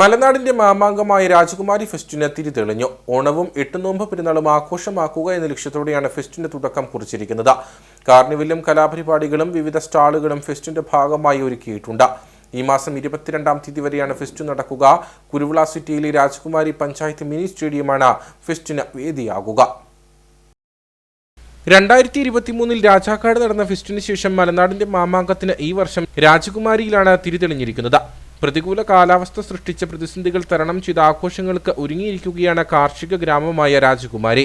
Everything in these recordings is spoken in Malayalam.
മലനാടിന്റെ മാമാങ്കമായ രാജകുമാരി ഫെസ്റ്റിന് തിരിതെളിഞ്ഞു. ഓണവും എട്ടുനോമ്പ് പെരുന്നാളും ആഘോഷമാക്കുക എന്ന ലക്ഷ്യത്തോടെയാണ് ഫെസ്റ്റിന്റെ തുടക്കം കുറിച്ചിരിക്കുന്നത്. കാർണിവലും കലാപരിപാടികളും വിവിധ സ്റ്റാളുകളും ഫെസ്റ്റിന്റെ ഭാഗമായി ഒരുക്കിയിട്ടുണ്ട്. ഈ മാസം ഇരുപത്തിരണ്ടാം തീയതി വരെയാണ് ഫെസ്റ്റ് നടക്കുക. കുരുവിള സിറ്റിയിലെ രാജകുമാരി പഞ്ചായത്ത് മിനി സ്റ്റേഡിയമാണ് ഫെസ്റ്റിന് വേദിയാകുക. രണ്ടായിരത്തി ഇരുപത്തിമൂന്നിൽ രാജാക്കാട് നടന്ന ഫെസ്റ്റിന് ശേഷം മലനാടിന്റെ മാമാങ്കത്തിന് ഈ വർഷം രാജകുമാരിയിലാണ് തിരിതെളിഞ്ഞിരിക്കുന്നത്. പ്രതികൂല കാലാവസ്ഥ സൃഷ്ടിച്ച പ്രതിസന്ധികൾ തരണം ചെയ്ത ആഘോഷങ്ങൾക്ക് ഒരുങ്ങിയിരിക്കുകയാണ് കാർഷിക ഗ്രാമമായ രാജകുമാരി.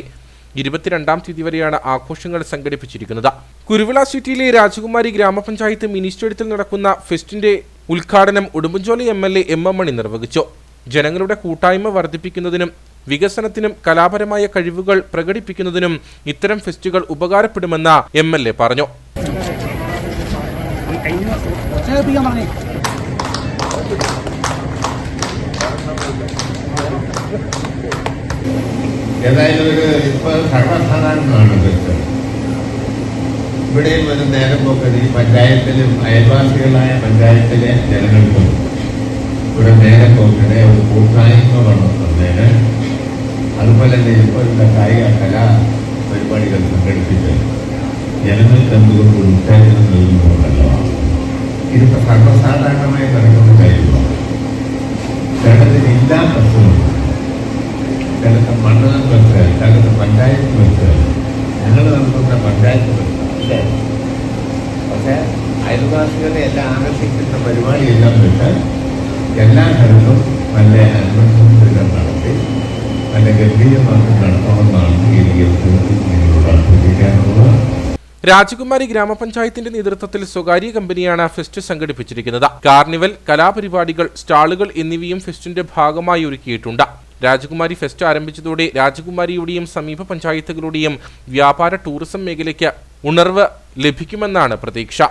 ഇരുപത്തിരണ്ടാം തീയതി വരെയാണ് ആഘോഷങ്ങൾ സംഘടിപ്പിച്ചിരിക്കുന്നത്. കുരുവിള സിറ്റിയിലെ രാജകുമാരി ഗ്രാമപഞ്ചായത്ത് മിനി സ്റ്റേഡിയത്തിൽ നടക്കുന്ന ഫെസ്റ്റിന്റെ ഉദ്ഘാടനം Udumbanchola M L A M M Mani നിർവഹിച്ചു. ജനങ്ങളുടെ കൂട്ടായ്മ വർദ്ധിപ്പിക്കുന്നതിനും വികസനത്തിനും കലാപരമായ കഴിവുകൾ പ്രകടിപ്പിക്കുന്നതിനും ഇത്തരം ഫെസ്റ്റുകൾ ഉപകാരപ്പെടുമെന്ന് എം എൽ എ പറഞ്ഞു. ഏതായാലും ഒരു ഇപ്പൊ സർവസാധാരണമാണ് ഇതൊക്കെ ഇവിടെയും ഒരു നേരം പോക്കത് ഈ പഞ്ചായത്തിലും അയൽവാസികളായ പഞ്ചായത്തിലെ ജനങ്ങൾക്കും ഇവിടെ നേരം പോക്കിടെ ഒരു കൂട്ടായ്മ വളർത്തുന്നതിന് അതുപോലെ തന്നെ ഇപ്പോഴുള്ള കായിക കലാ പരിപാടികൾ സംഘടിപ്പിച്ച് ജനങ്ങൾക്ക് എന്തുകൊണ്ട് ഉത്തേജനം നൽകുന്നുണ്ടല്ലോ ഇതിപ്പോ സർവസാധാരണമായി നടക്കുന്ന കാര്യമാണ് കേരളത്തിൽ എല്ലാ പ്രശ്നവും. ചിലത്ത് മണ്ഡലം ബസ് ചിലത്ത് പഞ്ചായത്ത് ബസ് ഞങ്ങൾ നടത്തുന്ന പഞ്ചായത്ത് ബസ് അല്ലേ? പക്ഷേ അയൽവാസികളെ എല്ലാം ആകർഷിക്കുന്ന പരിപാടിയെല്ലാം വെച്ച് എല്ലാ സ്ഥലത്തും നല്ല അനുബന്ധം നടത്തി നല്ല ഗംഭീരമാക്കി നടത്തണമെന്നാണ് എനിക്ക് അഭ്യർത്ഥിക്കാനുള്ളത് രാജകുമാരി ഗ്രാമപഞ്ചായത്തിന്റെ നേതൃത്വത്തിൽ സ്വകാര്യ കമ്പനിയാണ് ഫെസ്റ്റ് സംഘടിപ്പിച്ചിരിക്കുന്നത്. കാർണിവൽ കലാപരിപാടികൾ സ്റ്റാളുകൾ എന്നിവയും ഫെസ്റ്റിന്റെ ഭാഗമായി ഒരുക്കിയിട്ടുണ്ട്. രാജകുമാരി ഫെസ്റ്റ് ആരംഭിച്ചതോടെ രാജകുമാരിയുടെയും സമീപ പഞ്ചായത്തുകളുടെയും വ്യാപാര ടൂറിസം മേഖലയ്ക്ക് ഉണർവ് ലഭിക്കുമെന്നാണ് പ്രതീക്ഷ.